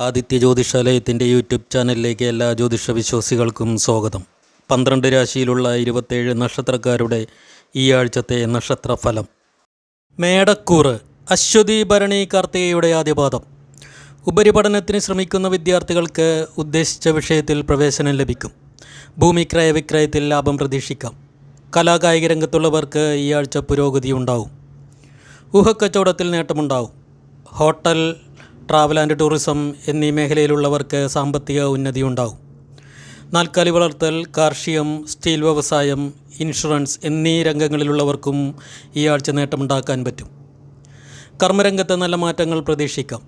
Aditya ജ്യോതിഷാലയത്തിന്റെ YouTube ചാനലിലേക്ക് എല്ലാ ജ്യോതിഷ വിശ്വാസികൾക്കും സ്വാഗതം. പന്ത്രണ്ട് രാശിയിലുള്ള ഇരുപത്തേഴ് നക്ഷത്രക്കാരുടെ ഈ ആഴ്ചത്തെ നക്ഷത്രഫലം. മേടക്കൂറ് അശ്വതി ഭരണി കാർത്തികയുടെ ആദ്യപാദം. ഉപരിപഠനത്തിന് ശ്രമിക്കുന്ന വിദ്യാർത്ഥികൾക്ക് ഉദ്ദേശിച്ച വിഷയത്തിൽ പ്രവേശനം ലഭിക്കും. ഭൂമി വിക്രയത്തിൽ ലാഭം പ്രതീക്ഷിക്കാം. കലാകായിക രംഗത്തുള്ളവർക്ക് ഈ ആഴ്ച പുരോഗതി ഉണ്ടാവും ഊഹക്കച്ചവടത്തിൽ നേട്ടമുണ്ടാവും. ഹോട്ടൽ ട്രാവൽ ആൻഡ് ടൂറിസം എന്നീ മേഖലയിലുള്ളവർക്ക് സാമ്പത്തിക ഉന്നതി ഉണ്ടാവും നാൽക്കാലി വളർത്തൽ കാർഷികം സ്റ്റീൽ വ്യവസായം ഇൻഷുറൻസ് എന്നീ രംഗങ്ങളിലുള്ളവർക്കും ഈ ആഴ്ച നേട്ടമുണ്ടാക്കാൻ പറ്റും. കർമ്മരംഗത്ത് നല്ല മാറ്റങ്ങൾ പ്രതീക്ഷിക്കാം.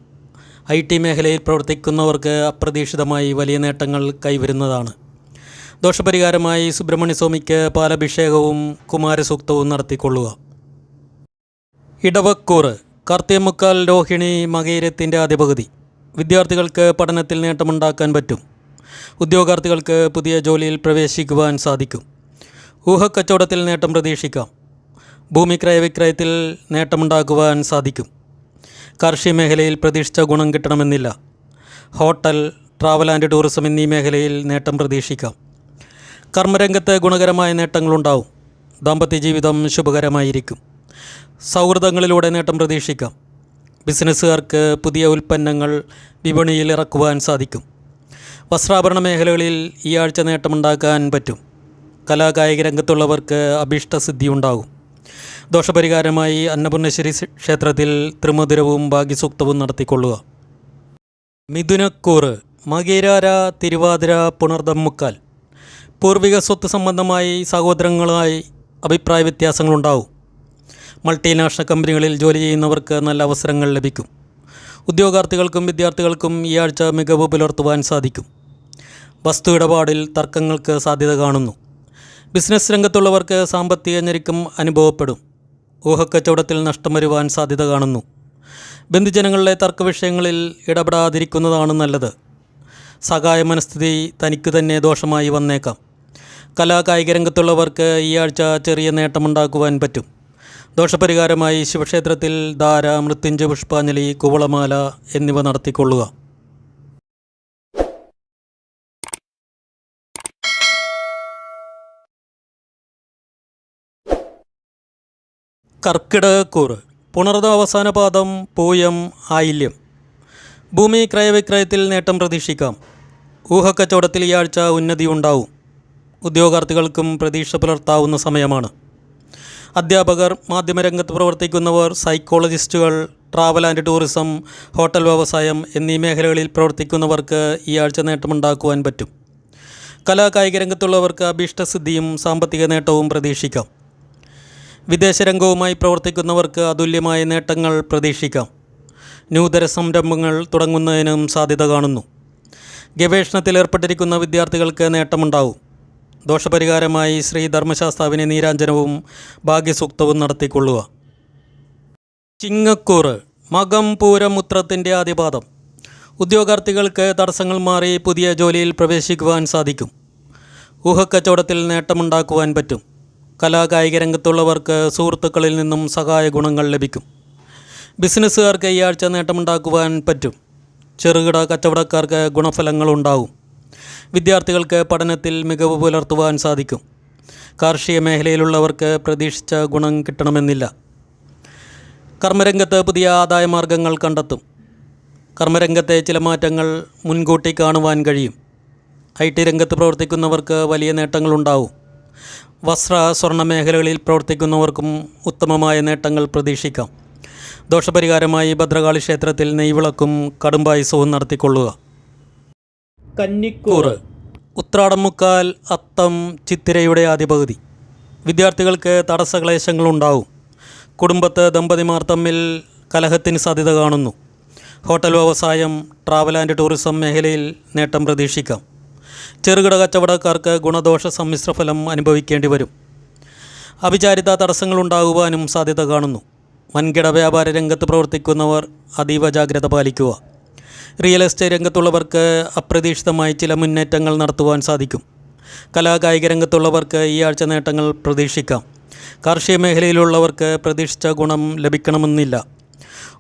ഐ ടി മേഖലയിൽ പ്രവർത്തിക്കുന്നവർക്ക് അപ്രതീക്ഷിതമായി വലിയ നേട്ടങ്ങൾ കൈവരുന്നതാണ്. ദോഷപരിഹാരമായി സുബ്രഹ്മണ്യസ്വാമിക്ക് പാലഭിഷേകവും കുമാരസൂക്തവും നടത്തിക്കൊള്ളുക. ഇടവക്കൂറ് കാർത്തിയമുക്കാൽ രോഹിണി മകയിരത്തിന്റെ ആദ്യ പകുതി വിദ്യാർത്ഥികൾക്ക് പഠനത്തിൽ നേട്ടമുണ്ടാക്കാൻ പറ്റും. ഉദ്യോഗാർത്ഥികൾക്ക് പുതിയ ജോലിയിൽ പ്രവേശിക്കുവാൻ സാധിക്കും. ഊഹക്കച്ചവടത്തിൽ നേട്ടം പ്രതീക്ഷിക്കാം. ഭൂമി ക്രയവിക്രയത്തിൽ നേട്ടമുണ്ടാക്കുവാൻ സാധിക്കും. കാർഷിക മേഖലയിൽ പ്രതീക്ഷിച്ച ഗുണം കിട്ടണമെന്നില്ല. ഹോട്ടൽ ട്രാവൽ ആൻഡ് ടൂറിസം എന്നീ മേഖലയിൽ നേട്ടം പ്രതീക്ഷിക്കാം. കർമ്മരംഗത്ത് ഗുണകരമായ നേട്ടങ്ങളുണ്ടാവും. ദാമ്പത്യ ജീവിതം ശുഭകരമായിരിക്കും. സൗഹൃദങ്ങളിലൂടെ നേട്ടം പ്രതീക്ഷിക്കാം. ബിസിനസ്സുകാർക്ക് പുതിയ ഉൽപ്പന്നങ്ങൾ വിപണിയിൽ ഇറക്കുവാൻ സാധിക്കും. വസ്ത്രാഭരണ മേഖലകളിൽ ഈ ആഴ്ച നേട്ടമുണ്ടാക്കാൻ പറ്റും. കലാകായിക രംഗത്തുള്ളവർക്ക് അഭീഷ്ടസിദ്ധി ഉണ്ടാകും ദോഷപരിഹാരമായി അന്നപൂർണേശ്വരി ക്ഷേത്രത്തിൽ ത്രിമധുരവും ഭാഗ്യസൂക്തവും നടത്തിക്കൊള്ളുക. മിഥുനക്കൂറ് മകേരാര തിരുവാതിര പുണർദം മുക്കാൽ പൂർവിക സ്വത്ത് സംബന്ധമായി സഹോദരങ്ങളായി അഭിപ്രായ വ്യത്യാസങ്ങളുണ്ടാവും. മൾട്ടിനാഷണൽ കമ്പനികളിൽ ജോലി ചെയ്യുന്നവർക്ക് നല്ല അവസരങ്ങൾ ലഭിക്കും. ഉദ്യോഗാർത്ഥികൾക്കും വിദ്യാർത്ഥികൾക്കും ഈ ആഴ്ച മികവ് പുലർത്തുവാൻ സാധിക്കും. വസ്തു ഇടപാടിൽ തർക്കങ്ങൾക്ക് സാധ്യത കാണുന്നു. ബിസിനസ് രംഗത്തുള്ളവർക്ക് സാമ്പത്തിക ഞെരുക്കം അനുഭവപ്പെടും. ഊഹക്കച്ചവടത്തിൽ നഷ്ടം വരുവാൻ സാധ്യത കാണുന്നു. ബന്ധുജനങ്ങളിലെ തർക്ക വിഷയങ്ങളിൽ ഇടപെടാതിരിക്കുന്നതാണ് നല്ലത്. സഹായ മനസ്ഥിതി തനിക്ക് തന്നെ ദോഷമായി വന്നേക്കാം. കലാകായിക രംഗത്തുള്ളവർക്ക് ഈ ആഴ്ച ചെറിയ നേട്ടമുണ്ടാക്കുവാൻ പറ്റും. ദോഷപരിഹാരമായി ശിവക്ഷേത്രത്തിൽ ധാര മൃത്യുഞ്ജ പുഷ്പാഞ്ജലി കുവളമാല എന്നിവ നടത്തിക്കൊള്ളുക. കർക്കിടകക്കൂറ് പുണർത അവസാന പാദം പൂയം ആയില്യം. ഭൂമി ക്രയവിക്രയത്തിൽ നേട്ടം പ്രതീക്ഷിക്കാം. ഊഹക്കച്ചവടത്തിൽ ഈ ആഴ്ച ഉന്നതി ഉണ്ടാവും. ഉദ്യോഗാർത്ഥികൾക്കും പ്രതീക്ഷ പുലർത്താവുന്ന സമയമാണ്. അധ്യാപകർ മാധ്യമരംഗത്ത് പ്രവർത്തിക്കുന്നവർ സൈക്കോളജിസ്റ്റുകൾ ട്രാവൽ ആൻഡ് ടൂറിസം ഹോട്ടൽ വ്യവസായം എന്നീ മേഖലകളിൽ പ്രവർത്തിക്കുന്നവർക്ക് ഈ ആഴ്ച നേട്ടമുണ്ടാക്കുവാൻ പറ്റും. കലാകായിക രംഗത്തുള്ളവർക്ക് അഭീഷ്ടസിദ്ധിയും സാമ്പത്തിക നേട്ടവും പ്രതീക്ഷിക്കാം. വിദേശ രംഗവുമായി പ്രവർത്തിക്കുന്നവർക്ക് അതുല്യമായ നേട്ടങ്ങൾ പ്രതീക്ഷിക്കാം. നൂതന സംരംഭങ്ങൾ തുടങ്ങുന്നതിനും സാധ്യത കാണുന്നു. ഗവേഷണത്തിൽ ഏർപ്പെട്ടിരിക്കുന്ന വിദ്യാർത്ഥികൾക്ക് നേട്ടമുണ്ടാവും. ദോഷപരിഹാരമായി ശ്രീ ധർമ്മശാസ്താവിനെ നീരാഞ്ജനവും ഭാഗ്യസൂക്തവും നടത്തിക്കൊള്ളുക. ചിങ്ങക്കൂറ് മകം പൂരം ഉത്രത്തിന്റെ ആദ്യപാദം. ഉദ്യോഗാർത്ഥികൾക്ക് തടസ്സങ്ങൾ മാറി പുതിയ ജോലിയിൽ പ്രവേശിക്കുവാൻ സാധിക്കും. ഊഹക്കച്ചവടത്തിൽ നേട്ടമുണ്ടാക്കുവാൻ പറ്റും. കലാകായിക രംഗത്തുള്ളവർക്ക് സുഹൃത്തുക്കളിൽ നിന്നും സഹായ ഗുണങ്ങൾ ലഭിക്കും. ബിസിനസ്സുകാർക്ക് ഈ ആഴ്ച നേട്ടമുണ്ടാക്കുവാൻ പറ്റും. ചെറുകിട കച്ചവടക്കാർക്ക് ഗുണഫലങ്ങളുണ്ടാവും. വിദ്യാർത്ഥികൾക്ക് പഠനത്തിൽ മികവ് പുലർത്തുവാൻ സാധിക്കും. കാർഷിക മേഖലയിലുള്ളവർക്ക് പ്രതീക്ഷിച്ച ഗുണം കിട്ടണമെന്നില്ല. കർമ്മരംഗത്ത് പുതിയ ആദായ മാർഗങ്ങൾ കണ്ടെത്തും. കർമ്മരംഗത്തെ ചില മാറ്റങ്ങൾ മുൻകൂട്ടി കാണുവാൻ കഴിയും. ഐ ടി രംഗത്ത് പ്രവർത്തിക്കുന്നവർക്ക് വലിയ നേട്ടങ്ങളുണ്ടാവും വസ്ത്ര സ്വർണ മേഖലകളിൽ പ്രവർത്തിക്കുന്നവർക്കും ഉത്തമമായ നേട്ടങ്ങൾ പ്രതീക്ഷിക്കാം. ദോഷപരിഹാരമായി ഭദ്രകാളി ക്ഷേത്രത്തിൽ നെയ്വിളക്കും കടുംബായുസവും നടത്തിക്കൊള്ളുക. കന്നിക്കൂറ് ഉത്രാടമുക്കാൽ അത്തം ചിത്തിരയുടെ ആദ്യ പകുതി വിദ്യാർത്ഥികൾക്ക് തടസ്സക്ലേശങ്ങളുണ്ടാവും. കുടുംബത്ത് ദമ്പതിമാർ തമ്മിൽ കലഹത്തിന് സാധ്യത കാണുന്നു. ഹോട്ടൽ വ്യവസായം ട്രാവൽ ആൻഡ് ടൂറിസം മേഖലയിൽ നേട്ടം പ്രതീക്ഷിക്കാം. ചെറുകിട കച്ചവടക്കാർക്ക് ഗുണദോഷ സമ്മിശ്ര ഫലം അനുഭവിക്കേണ്ടി വരും. അവിചാരിത തടസ്സങ്ങളുണ്ടാകുവാനും സാധ്യത കാണുന്നു. വൻകിട വ്യാപാര രംഗത്ത് പ്രവർത്തിക്കുന്നവർ അതീവ ജാഗ്രത പാലിക്കുക. റിയൽ എസ്റ്റേറ്റ് രംഗത്തുള്ളവർക്ക് അപ്രതീക്ഷിതമായി ചില മുന്നേറ്റങ്ങൾ നടത്തുവാൻ സാധിക്കും. കലാകായിക രംഗത്തുള്ളവർക്ക് ഈ ആഴ്ച നേട്ടങ്ങൾ പ്രതീക്ഷിക്കാം. കാർഷിക മേഖലയിലുള്ളവർക്ക് പ്രതീക്ഷിച്ച ഗുണം ലഭിക്കണമെന്നില്ല.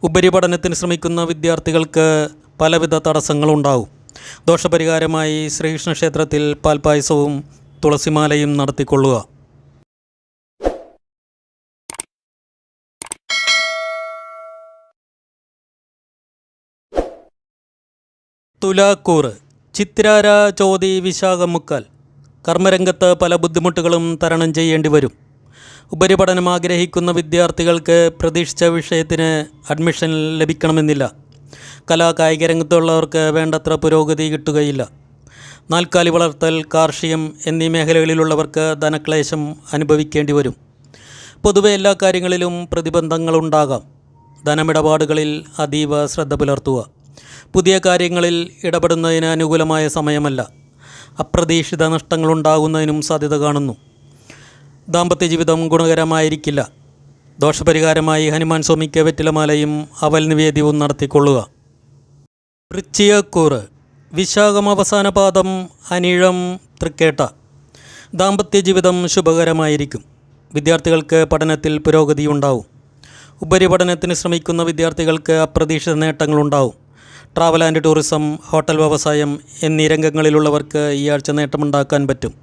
ഉപരിപഠനത്തിന് ശ്രമിക്കുന്ന വിദ്യാർത്ഥികൾക്ക് പലവിധ തടസ്സങ്ങളുണ്ടാവും. ദോഷപരിഹാരമായി ശ്രീകൃഷ്ണ ക്ഷേത്രത്തിൽ പാൽപായസവും തുളസിമാലയും നടത്തിക്കൊള്ളുക. തുലാക്കൂറ് ചിത്തിരാര ചോതി വിശാഖമുക്കാൽ. കർമ്മരംഗത്ത് പല ബുദ്ധിമുട്ടുകളും തരണം ചെയ്യേണ്ടി വരും. ഉപരിപഠനം ആഗ്രഹിക്കുന്ന വിദ്യാർത്ഥികൾക്ക് പ്രതീക്ഷിച്ച വിഷയത്തിന് അഡ്മിഷൻ ലഭിക്കണമെന്നില്ല. കലാ കായിക രംഗത്തുള്ളവർക്ക് വേണ്ടത്ര പുരോഗതി കിട്ടുകയില്ല. നാൽക്കാലി വളർത്തൽ കാർഷികം എന്നീ മേഖലകളിലുള്ളവർക്ക് ധനക്ലേശം അനുഭവിക്കേണ്ടി വരും. പൊതുവെ എല്ലാ കാര്യങ്ങളിലും പ്രതിബന്ധങ്ങളുണ്ടാകാം. ധനമിടപാടുകളിൽ അതീവ ശ്രദ്ധ പുലർത്തുക. പുതിയ കാര്യങ്ങളിൽ ഇടപെടുന്നതിന് അനുകൂലമായ സമയമല്ല. അപ്രതീക്ഷിത നഷ്ടങ്ങളുണ്ടാകുന്നതിനും സാധ്യത കാണുന്നു. ദാമ്പത്യ ജീവിതം ഗുണകരമായിരിക്കില്ല. ദോഷപരിഹാരമായി ഹനുമാൻ സ്വാമിക്ക് വെറ്റിലമാലയും അവൽ നിവേദ്യവും നടത്തിക്കൊള്ളുക. വൃച്ചിയക്കൂറ് വിശാഖം അവസാന പാദം അനിഴം തൃക്കേട്ട. ദാമ്പത്യ ജീവിതം ശുഭകരമായിരിക്കും. വിദ്യാർത്ഥികൾക്ക് പഠനത്തിൽ പുരോഗതിയുണ്ടാവും. ഉപരിപഠനത്തിന് ശ്രമിക്കുന്ന വിദ്യാർത്ഥികൾക്ക് അപ്രതീക്ഷിത നേട്ടങ്ങളുണ്ടാവും. ട്രാവൽ ആൻഡ് ടൂറിസം ഹോട്ടൽ വ്യവസായം എന്നീ രംഗങ്ങളിലുള്ളവർക്ക് ഈ ആഴ്ച നേട്ടമുണ്ടാക്കാൻ പറ്റും.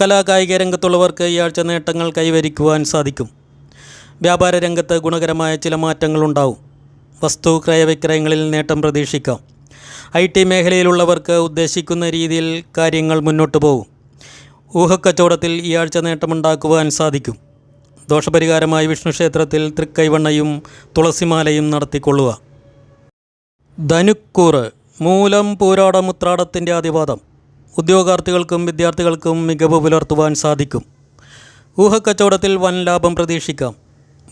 കലാകായിക രംഗത്തുള്ളവർക്ക് ഈ ആഴ്ച നേട്ടങ്ങൾ കൈവരിക്കുവാൻ സാധിക്കും. വ്യാപാര രംഗത്ത് ഗുണകരമായ ചില മാറ്റങ്ങളുണ്ടാവും വസ്തു ക്രയവിക്രയങ്ങളിൽ നേട്ടം പ്രതീക്ഷിക്കാം. ഐ ടി മേഖലയിലുള്ളവർക്ക് ഉദ്ദേശിക്കുന്ന രീതിയിൽ കാര്യങ്ങൾ മുന്നോട്ട് പോകും. ഊഹക്കച്ചവടത്തിൽ ഈ ആഴ്ച നേട്ടമുണ്ടാക്കുവാൻ സാധിക്കും. ദോഷപരിഹാരമായി വിഷ്ണു ക്ഷേത്രത്തിൽ തൃക്കൈവണ്ണയും തുളസിമാലയും നടത്തിക്കൊള്ളുക. ധനുക്കൂറ് മൂലം പൂരാടമുത്രാടത്തിന്റെ ആദിവാദം. ഉദ്യോഗാർത്ഥികൾക്കും വിദ്യാർത്ഥികൾക്കും മികവ് പുലർത്തുവാൻ സാധിക്കും. ഊഹക്കച്ചവടത്തിൽ വൻ ലാഭം പ്രതീക്ഷിക്കാം.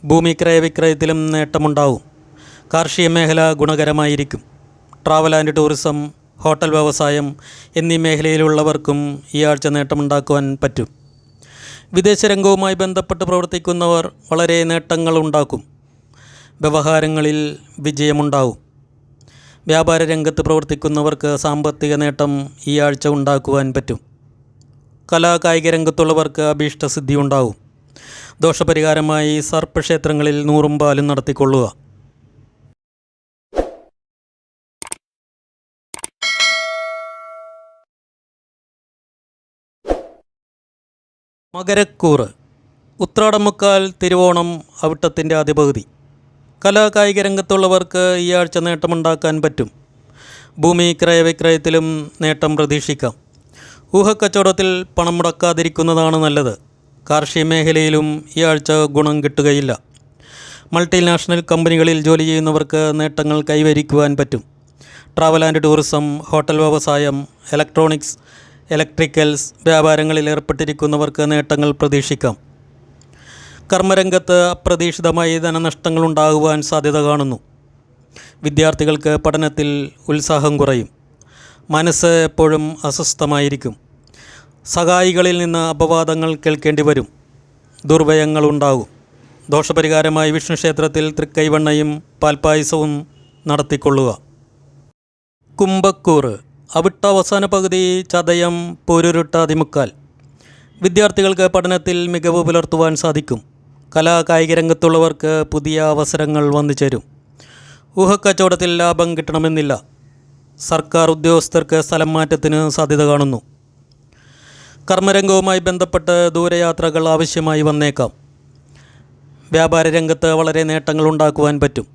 ഭൂമി ക്രയവിക്രയത്തിലും നേട്ടമുണ്ടാവും. കാർഷിക മേഖല ഗുണകരമായിരിക്കും. ട്രാവൽ ആൻഡ് ടൂറിസം ഹോട്ടൽ വ്യവസായം എന്നീ മേഖലയിലുള്ളവർക്കും ഈ ആഴ്ച നേട്ടമുണ്ടാക്കുവാൻ പറ്റും. വിദേശ രംഗവുമായി ബന്ധപ്പെട്ട് പ്രവർത്തിക്കുന്നവർ വളരെ നേട്ടങ്ങൾ ഉണ്ടാക്കും വ്യവഹാരങ്ങളിൽ വിജയമുണ്ടാവും. വ്യാപാര രംഗത്ത് പ്രവർത്തിക്കുന്നവർക്ക് സാമ്പത്തിക നേട്ടം ഈ ആഴ്ച ഉണ്ടാക്കുവാൻ പറ്റും. കലാ കായിക രംഗത്തുള്ളവർക്ക് അഭീഷ്ടസിദ്ധി ഉണ്ടാവും ദോഷപരിഹാരമായി സർപ്പക്ഷേത്രങ്ങളിൽ നൂറും പാലും നടത്തിക്കൊള്ളുക. മകരക്കൂറ്. ഉത്രാടമുക്കാൽ തിരുവോണം അവിട്ടത്തിന്റെ ആദ്യപകുതി. കായിക രംഗത്തുള്ളവർക്ക് ഈ ആഴ്ച നേട്ടമുണ്ടാക്കാൻ പറ്റും. ഭൂമി ക്രയവിക്രയത്തിലും നേട്ടം പ്രതീക്ഷിക്കാം. ഊഹക്കച്ചവടത്തിൽ പണം മുടക്കാതിരിക്കുന്നതാണ് നല്ലത്. കാർഷിക മേഖലയിലും ഈ ആഴ്ച ഗുണം കിട്ടുകയില്ല. മൾട്ടിനാഷണൽ കമ്പനികളിൽ ജോലി ചെയ്യുന്നവർക്ക് നേട്ടങ്ങൾ കൈവരിക്കുവാൻ പറ്റും. ട്രാവൽ ആൻഡ് ടൂറിസം ഹോട്ടൽ വ്യവസായം ഇലക്ട്രോണിക്സ് ഇലക്ട്രിക്കൽസ് വ്യാപാരങ്ങളിൽ ഏർപ്പെട്ടിരിക്കുന്നവർക്ക് നേട്ടങ്ങൾ പ്രതീക്ഷിക്കാം. കർമ്മരംഗത്ത് അപ്രതീക്ഷിതമായി ധനനഷ്ടങ്ങളുണ്ടാകുവാൻ സാധ്യത കാണുന്നു. വിദ്യാർത്ഥികൾക്ക് പഠനത്തിൽ ഉത്സാഹം കുറയും. മനസ്സ് എപ്പോഴും അസ്വസ്ഥമായിരിക്കും. സഹായികളിൽ നിന്ന് അപവാദങ്ങൾ കേൾക്കേണ്ടി വരും ദുർവ്യയങ്ങളുണ്ടാകും ദോഷപരിഹാരമായി വിഷ്ണു ക്ഷേത്രത്തിൽ തൃക്കൈവണ്ണയും പാൽപ്പായസവും നടത്തിക്കൊള്ളുക. കുംഭക്കൂറ് അവിട്ട അവസാന പകുതി ചതയം പൊരുരുട്ടാതിമുക്കാൽ. വിദ്യാർത്ഥികൾക്ക് പഠനത്തിൽ മികവ് പുലർത്തുവാൻ സാധിക്കും. കലാ കായിക രംഗത്തുള്ളവർക്ക് പുതിയ അവസരങ്ങൾ വന്നു ചേരും. ഊഹക്കച്ചവടത്തിൽ ലാഭം കിട്ടണമെന്നില്ല. സർക്കാർ ഉദ്യോഗസ്ഥർക്ക് സ്ഥലം മാറ്റത്തിന് സാധ്യത കാണുന്നു. കർമ്മരംഗവുമായി ബന്ധപ്പെട്ട് ദൂരയാത്രകൾ ആവശ്യമായി വന്നേക്കാം. വ്യാപാര രംഗത്ത് വളരെ നേട്ടങ്ങൾ ഉണ്ടാക്കുവാൻ പറ്റും.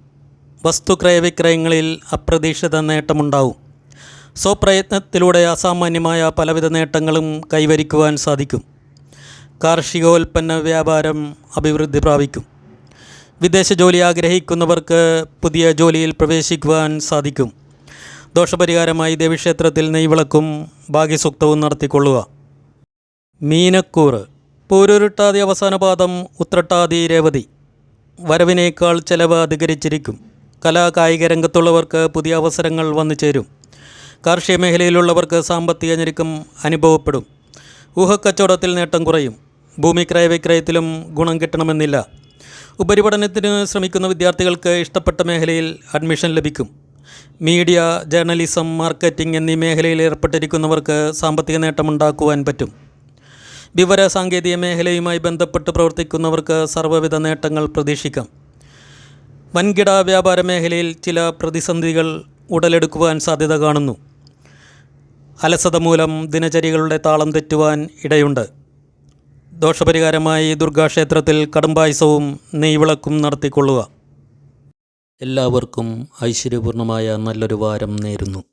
വസ്തുക്രയ വിക്രയങ്ങളിൽ അപ്രതീക്ഷിത നേട്ടമുണ്ടാവും. സ്വപ്രയത്നത്തിലൂടെ അസാമാന്യമായ പലവിധ നേട്ടങ്ങളും കൈവരിക്കുവാൻ സാധിക്കും. കാർഷികോൽപ്പന്ന വ്യാപാരം അഭിവൃദ്ധി പ്രാപിക്കും. വിദേശ ജോലി ആഗ്രഹിക്കുന്നവർക്ക് പുതിയ ജോലിയിൽ പ്രവേശിക്കുവാൻ സാധിക്കും. ദോഷപരിഹാരമായി ദേവിക്ഷേത്രത്തിൽ നെയ്വിളക്കും ഭാഗ്യസൂക്തവും നടത്തിക്കൊള്ളുക. മീനക്കൂറ്. പൂരുരുട്ടാതി അവസാന പാദം ഉത്രട്ടാതി രേവതി. വരവിനേക്കാൾ ചെലവ് അധികരിച്ചിരിക്കും. കലാ കായിക രംഗത്തുള്ളവർക്ക് പുതിയ അവസരങ്ങൾ വന്നു ചേരും കാർഷിക മേഖലയിലുള്ളവർക്ക് സാമ്പത്തിക ഞെരുക്കം അനുഭവപ്പെടും. ഊഹക്കച്ചവടത്തിൽ നേട്ടം കുറയും. ഭൂമി ക്രയവിക്രയത്തിലും ഗുണം കിട്ടണമെന്നില്ല. ഉപരിപഠനത്തിന് ശ്രമിക്കുന്ന വിദ്യാർത്ഥികൾക്ക് ഇഷ്ടപ്പെട്ട മേഖലയിൽ അഡ്മിഷൻ ലഭിക്കും. മീഡിയ ജേർണലിസം മാർക്കറ്റിംഗ് എന്നീ മേഖലയിൽ ഏർപ്പെട്ടിരിക്കുന്നവർക്ക് സാമ്പത്തിക നേട്ടമുണ്ടാക്കുവാൻ പറ്റും. വിവര സാങ്കേതിക മേഖലയുമായി ബന്ധപ്പെട്ട് പ്രവർത്തിക്കുന്നവർക്ക് സർവവിധ നേട്ടങ്ങൾ പ്രതീക്ഷിക്കാം. വൻകിട വ്യാപാര മേഖലയിൽ ചില പ്രതിസന്ധികൾ ഉടലെടുക്കുവാൻ സാധ്യത കാണുന്നു. അലസത മൂലം ദിനചര്യകളുടെ താളം തെറ്റുവാൻ ഇടയുണ്ട്. ദോഷപരിഹാരമായി ദുർഗാക്ഷേത്രത്തിൽ കടുംപായസവും നെയ്വിളക്കും നടത്തിക്കൊള്ളുക. എല്ലാവർക്കും ഐശ്വര്യപൂർണമായ നല്ലൊരു വാരം നേരുന്നു.